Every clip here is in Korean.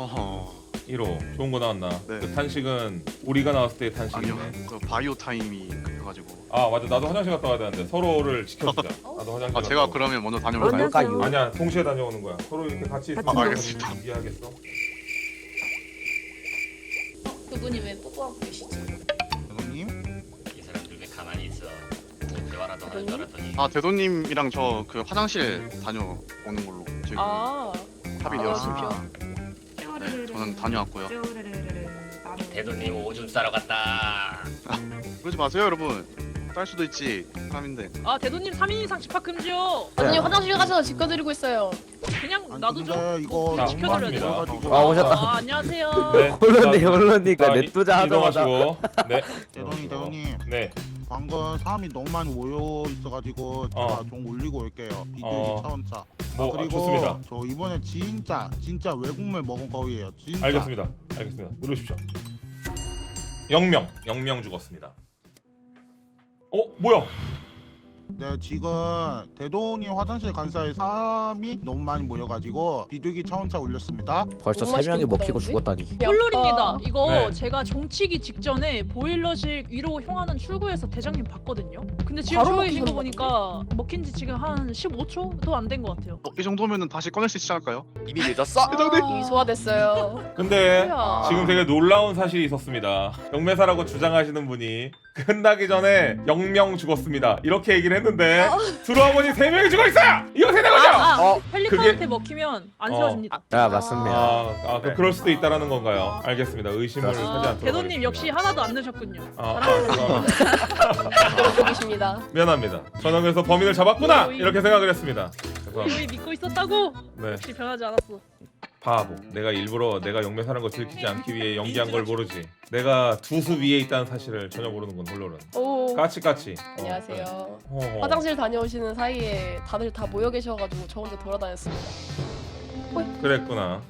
어허 1호 좋은 거 나왔나? 네. 그 탄식은 우리가 나왔을 때 아니요 탄식이네. 저 바이오 타임이 급해가지고 아 맞아 나도 화장실 갔다 와야 되는데 서로를 지켜주자. 나도 화장실. 아 갔다 제가 오고. 그러면 먼저 다녀올까요? 뭘까요? 아니야 동시에 다녀오는 거야. 서로 이렇게 같이 있으면 아, 알겠습니다. 이해하겠어? 그분이 왜 뽀뽀하고 계시죠? 대표님 이 사람들 왜 가만히 있어? 뭐 대화라도 하는 줄 알았더니 아 대도님이랑 저 그 화장실 다녀오는 걸로 지금 아, 합의 아, 되었습니다 네 저는 다녀왔고요 대도님 오줌 싸러 갔다. 그러지 마세요 여러분 딸 수도 있지 사람인데 아 대도님 3인 이상 집합 금지요. 아니 화장실 가서 지켜드리고 있어요. 그냥 아니 놔두죠. 근데 이거 자, 지켜드려야 돼요. 아 오셨다. 아 안녕하세요. 네. 홀로니 홀로니까 자, 냅두자 이- 하자마자 이동하시고. 네. 대돈이 대돈님 네. 방금 사람이 너무 많이 모여 있어가지고 제가 어. 좀 올리고 올게요 비둘기 어. 차원차 뭐 아, 그리고 좋습니다. 저 이번에 진짜 진짜 외국물 먹은 거예요 진짜 알겠습니다. 알겠습니다. 누르십시오. 영명, 영명 죽었습니다. 어, 뭐야? 네 지금 대돈이 화장실 간 사이 사람이 너무 많이 모여가지고 비둘기 차원차 올렸습니다 벌써 너무 세 명이 먹히고? 죽었다니. 홀룰입니다. 이거 네. 제가 종치기 직전에 보일러실 위로 향하는 출구에서 대장님 봤거든요. 근데 지금 바로 계신 거 보니까 먹힌 지 지금 한 15초도 안 된 것 같아요. 어, 이 정도면은 다시 꺼낼 수 있지 않을까요? 이미 늦었어. 아, 소화됐어요. 근데 뭐야. 지금 되게 놀라운 사실이 있었습니다. 영매사라고 주장하시는 분이 끝나기 전에 영명 죽었습니다. 이렇게 얘기를 했는데 들어와 보니 세 명이 죽어 있어요. 이거 된 거죠? 아, 아 어, 펠리컨한테 그게- 먹히면 안 어. 세워집니다. 아 맞습니다. 아, 아 그, 그럴 수도 있다라는 건가요? 알겠습니다. 의심을 하지 그렇습니다. 않도록. 아, 대도님 하겠습니다. 역시 하나도 안 넣으셨군요. 아, 아, 죄송합니다. 그러고 계십니다. 미안합니다. 저는 그래서 범인을 잡았구나 오이. 이렇게 생각을 했습니다. 죄송합니다. 우리 믿고 있었다고? 네. 역시 변하지 않았어. 바보. 내가 일부러 내가 영매사는 거 들키지 않기 위해 연기한 걸 모르지. 내가 두 수 위에 있다는 사실을 전혀 모르는군 홀로는. 오, 까치 까치. 어, 안녕하세요. 그래. 어, 화장실 다녀오시는 사이에 다들 다 모여 계셔가지고 저 혼자 돌아다녔습니다. 그랬구나.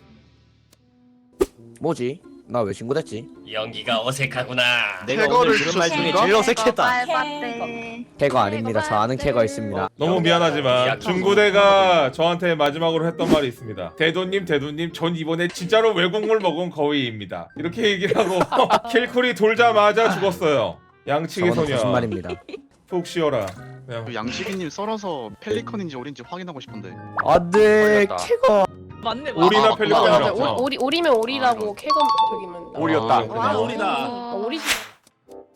뭐지? 나 왜 신고됐지? 연기가 어색하구나. 내가 캐거를 오늘 들은 말 중에? 제일 어색했다. 네. 캐거 아닙니다. 저 아는 캐거 있습니다. 너무 미안하지만 약간 중구대가 저한테 마지막으로 했던 말이 있습니다. 대도님, 대도님, 전 이번에 진짜로 외국물 먹은 거위입니다. 이렇게 얘기를 하고 킬쿨이 돌자마자 죽었어요. 양치기 저거는 소녀. 거짓말입니다. 푹 쉬어라. 그냥 그 양식이님 썰어서 펠리컨인지 오린지 확인하고 싶은데 안돼 캐거. 맞네. 오리나 아, 펠리컨 맞아 맞아. 아니었죠? 오리, 오리 오리면 오리라고 캐검 저기면. 오리였다. 아, 그렇구나. 아, 오리다. 오리시.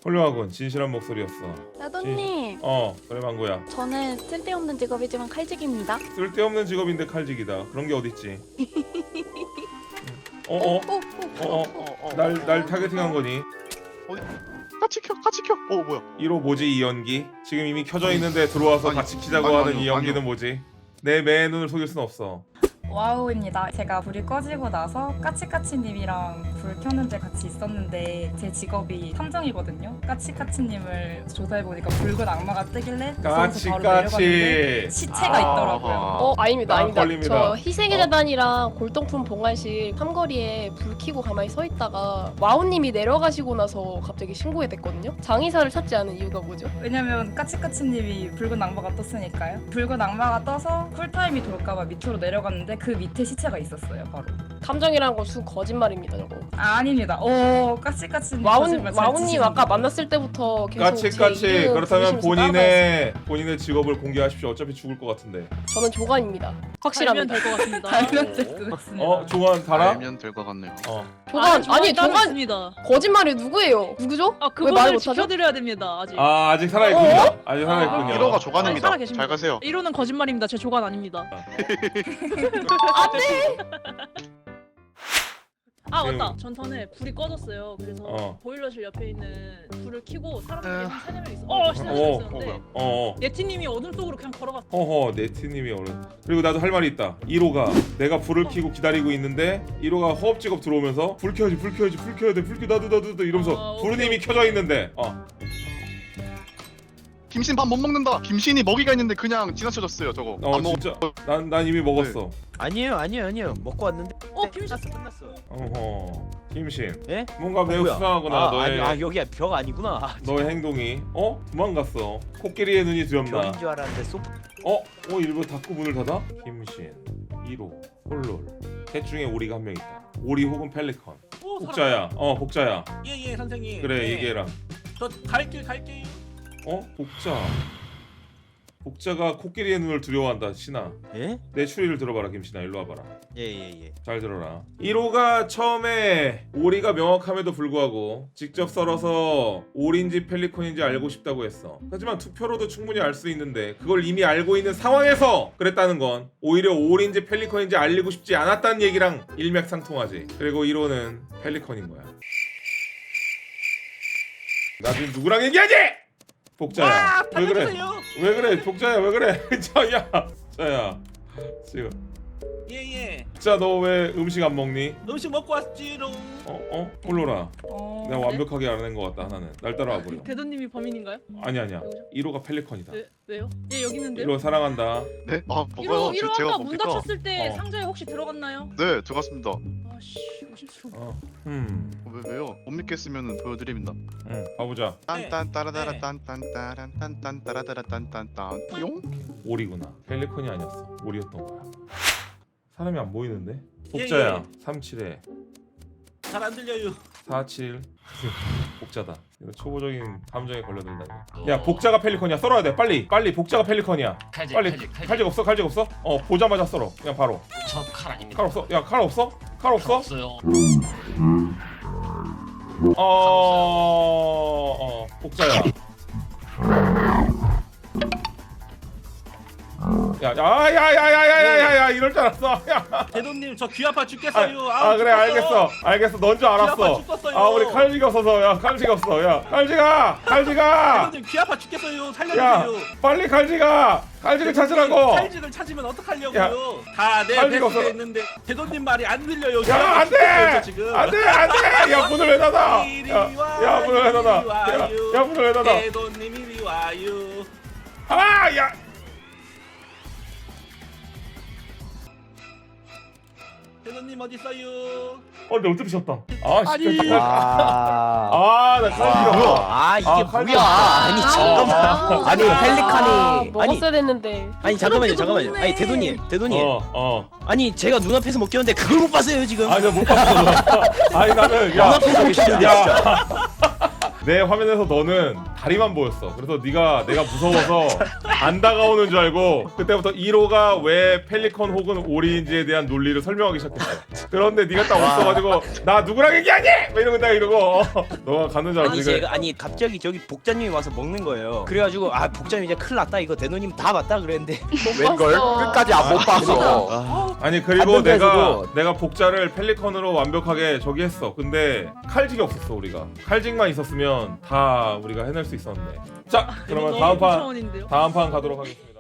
훌륭하군. 진실한 목소리였어. 나도님, 어, 그래 망고야. 저는 쓸데없는 직업이지만 칼직입니다. 쓸데없는 직업인데 칼직이다. 그런 게 어딨지? 어, 어, 어, 어, 어, 어. 날, 날 타겟팅한 거니? 같이 켜 같이 켜어 뭐야 1호 뭐지 이 연기? 지금 이미 켜져 있는데 들어와서 아니, 같이 키자고 아니, 하는 아니요, 이 연기는 아니요. 뭐지? 내매 눈을 속일 순 없어. 와우입니다. 제가 불이 꺼지고 나서 까치까치님이랑 불 켰는데 같이 있었는데 제 직업이 탐정이거든요. 까치까치님을 조사해보니까 붉은 악마가 뜨길래 까치 무서워서 바로 까치. 내려갔는데 시체가 있더라고요. 어 아닙니다 아, 아닙니다. 걸립니다. 저 희생의 재단이랑 골동품 봉안실 삼거리에 불 켜고 가만히 서 있다가 와우님이 내려가시고 나서 갑자기 신고가 됐거든요. 장의사를 찾지 않은 이유가 뭐죠? 왜냐면 까치까치님이 붉은 악마가 떴으니까요. 붉은 악마가 떠서 쿨타임이 돌까봐 밑으로 내려갔는데 그 밑에 시체가 있었어요. 바로. 탐정이라는 건순 거짓말입니다 저거. 아, 아닙니다. 오 까치까치님 와운 거짓말 잘 와운님. 아까 만났을 때부터 계속 까치 제 까치. 이름 그렇다면 부르시면서 따라다녔어요. 본인의 본인의 직업을 공개하십시오. 어차피 죽을 것 같은데. 저는 조간입니다. 달면 확실합니다. 될것 같습니다. 달면 될것 같습니다. 어, 조간 달아? 알면 될 것 같네요 어. 조간 아니 따로 조간 있습니다. 거짓말이 누구예요? 누구죠? 아 왜 말을 못하죠? 지켜드려야 됩니다. 아직. 아, 아직 살아 있군요. 아직 살아 있군요. 아, 1호가 아니, 조간입니다 살아 계십니다. 잘 가세요 1호는 거짓말입니다. 제 조간 아닙니다. 아 지금- 맞다. 전 전에 불이 꺼졌어요. 그래서 어. 보일러실 옆에 있는 불을 켜고 사람들이 에. 한 세네 명 있어. 어, 세네 명 어, 있었는데 뭐야. 어, 어. 예티님이 어둠 속으로 그냥 걸어갔어. 허허 네트님이 어른 그리고 나도 할 말이 있다 1호가 내가 불을 켜고 기다리고 있는데 1호가 허업직업 들어오면서 불 켜야지 불 켜야지 불 켜야 돼불 켜 나도 나도 나도 이러면서 아, 불은 오케이, 이미 켜져 있는데 어 김신 밥 못 먹는다 김신이 먹이가 있는데 그냥 지나쳐졌어요 저거 어 안 먹- 진짜 난, 난 이미 먹었어 아니에요 아니에요 아니에요 먹고 왔는데. 어 김신. 끝났어. 어허 김신 예? 뭔가 매우 뭐야? 수상하구나 아, 너의 아니, 아 여기가 벽 아니구나. 아, 너의 행동이 어? 도망갔어 코끼리의 눈이 두렵나 벽인 줄 알았는데 소. 어? 어 일부러 닫고 문을 닫아? 김신 1호 홀롤 셋 중에 오리가 한 명 있다. 오리 혹은 펠리컨. 오, 복자야. 어 복자야. 예예 선생님. 그래 예. 얘기해라. 저 갈길 갈게요. 어 복자. 복자가 코끼리의 눈을 두려워한다 신아. 예? 내 추리를 들어봐라 김신아 일로 와봐라. 예예예. 잘 들어라. 1호가 처음에 오리가 명확함에도 불구하고 직접 썰어서 오리인지 펠리콘인지 알고 싶다고 했어. 하지만 투표로도 충분히 알 수 있는데 그걸 이미 알고 있는 상황에서 그랬다는 건 오히려 오리인지 펠리콘인지 알리고 싶지 않았다는 얘기랑 일맥상통하지. 그리고 1호는 펠리콘인 거야. 나 지금 누구랑 얘기하지? 복자야. 와왜 그래? 왜 그래? 복자야 왜 그래? 자야. 자야. 지금 예예. 진짜 너왜 음식 안 먹니? 음식 먹고 왔지롱. 어? 어? 홀로라 어, 내가 완벽하게 알아낸 것 같다 하나는 날 따라와 버려 대도님이 범인인가요? 아니 아니야 1호가 펠리컨이다 왜, 왜요? 예 여기 있는데요. 1호 사랑한다 네? 아 1호 뭐가요? 1호 제가 아까 문 뭡니까? 닫혔을 때 어. 상자에 혹시 들어갔나요? 네 들어갔습니다 아씨 의심스러워. 어. 음. 왜, 왜요? 못 믿겠으면 보여드립니다 응 가보자 딴딴 따라다라 네. 딴딴 따란 딴딴 따라다라 딴딴딴 띠용? 오리구나 펠리컨이 아니었어 오리였던 거야 사람이 안 보이는데? 복자야 예, 37에 잘 안 들려요. 47 복자다. 이거 초보적인 감정에 걸려들다니. 야 복자가 펠리컨이야. 썰어야 돼. 빨리. 빨리. 복자가 펠리컨이야. 칼질 빨리. 칼질 칼질. 칼직 없어? 칼직 없어? 어 보자마자 썰어. 그냥 바로. 저 칼 아닙니다. 칼 없어? 야 칼 없어? 칼 없어? 없어요. 어... 어... 복자야 야야야야야야야야 이럴 줄 알았어 야. 대도님 저 귀 아파 아, 죽겠어요. 아 그래 알겠어 알겠어 넌 줄귀 아파 알았어 죽겠어요. 아 우리 칼지가 없어서 야 칼지가 없어 야 칼지가 칼지가 대도님 귀 아파 죽겠어요. 야 살려주세요. 빨리 칼지가 칼지를 찾으라고 칼질을 찾으면 어떡하려고요? 다내 뱃속에 없어. 있는데 대도님 말이 안 들려요. 귀 야 아파 안돼 죽겠어요, 지금. 안돼 안돼 야 문을 왜 닫아 이리 야, 와요, 야 문을 왜 닫아 이리 야, 와요. 야 문을 왜 닫아 대도님 이리 와요. 아야 대도님 어디 있어요? 어 근데 어떻게 셨다 아 아니. 진짜 아. 아 나 칼지가 아 이게 아. 뭐야? 아니 잠깐만. 아, 아니, 아, 펠리칸이- 먹었어야 됐는데. 아니 잠깐만요 잠깐만요. 아니 대도님 대도님. 어 어 아니 제가 눈앞에서 먹겼는데 그걸 못 봤어요 지금. 아니 나못 봤어 아니 나는 야 눈앞에서 먹혔는데 야. 진짜. 내 화면에서 너는 다리만 보였어. 그래서 네가 내가 무서워서 안 다가오는 줄 알고 그때부터 1호가 왜 펠리컨 혹은 오리인지에 대한 논리를 설명하기 시작했어. 그런데 네가 딱 없어가지고 나 누구랑 얘기하니? 막 이러고 딱 이러고 어, 너가 가는 줄 알았지. 아니 제가 아니 갑자기 저기 복자님이 와서 먹는 거예요. 그래가지고 아 복자님 이제 큰일 났다 이거 대노님 다 봤다 그랬는데 웬걸? 끝까지 안 못 봤어. 아니 그리고 내가. 내가 복자를 펠리컨으로 완벽하게 저기 했어. 근데 칼직이 없었어 우리가. 칼직만 있었으면 다 우리가 해낼 수 있었는데. 자 그러면 다음 판 차원인데요. 다음 판 가도록 하겠습니다.